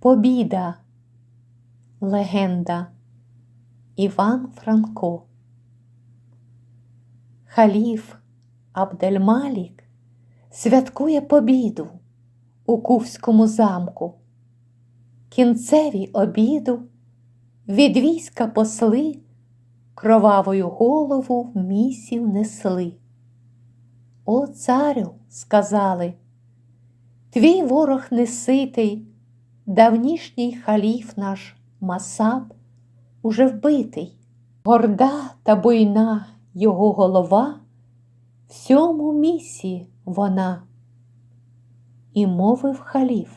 Побіда, легенда Іван Франко. Халіф Абдельмалік святкує побіду у Кувському замку. Кінцеві обіду від війська посли кровавою голову в місів несли. О, царю, сказали, твій ворог неситий, давнішній халіф наш Масаб уже вбитий, горда та буйна його голова, всьому місі вона. І мовив халіф,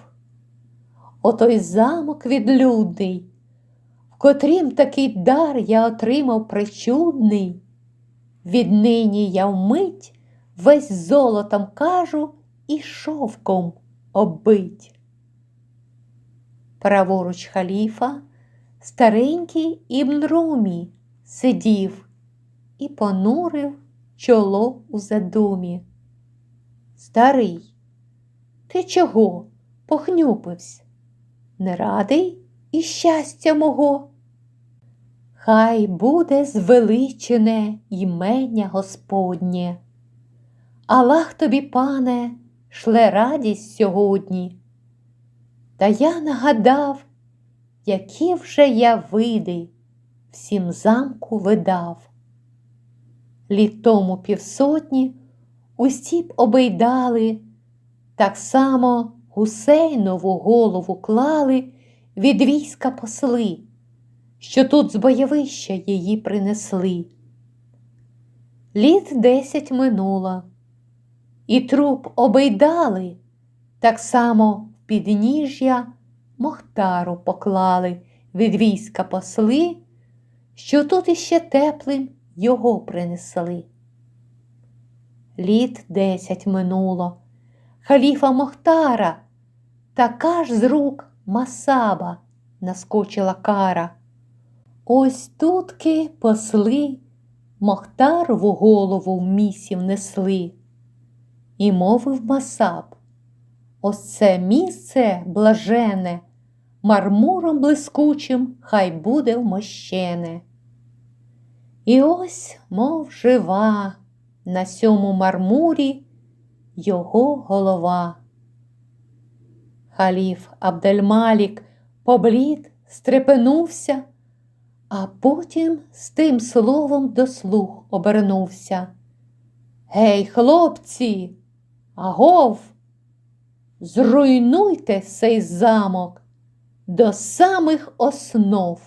отой замок відлюдний, в котрім такий дар я отримав причудний, віднині я вмить весь золотом кажу і шовком оббить. Праворуч халіфа старенький Ібн Румі сидів і понурив чоло у задумі. Старий, ти чого похнюпився? Не радий і щастя мого? Хай буде звеличене імення Господнє. Аллах тобі, пане, шле радість сьогодні. Та я нагадав, які вже я види всім замку видав. Літ тому півсотні усі б обійдали, так само гусейнову голову клали від війська посли, що тут з бойовища її принесли. Літ десять минуло, і труп обійдали, так само підніжжя Мохтару поклали від війська посли, що тут іще теплим його принесли. Літ десять минуло, халіфа Мохтара, така ж з рук Масаба наскочила кара. Ось тутки посли Мохтарову голову в місів несли. І мовив Масаб, ось це місце блажене, мармуром блискучим хай буде вмощене. І ось, мов жива, на сьому мармурі його голова. Халіф Абдельмалік поблід, стрепенувся, а потім з тим словом до слух обернувся. Гей, хлопці, агов, зруйнуйте цей замок до самих основ.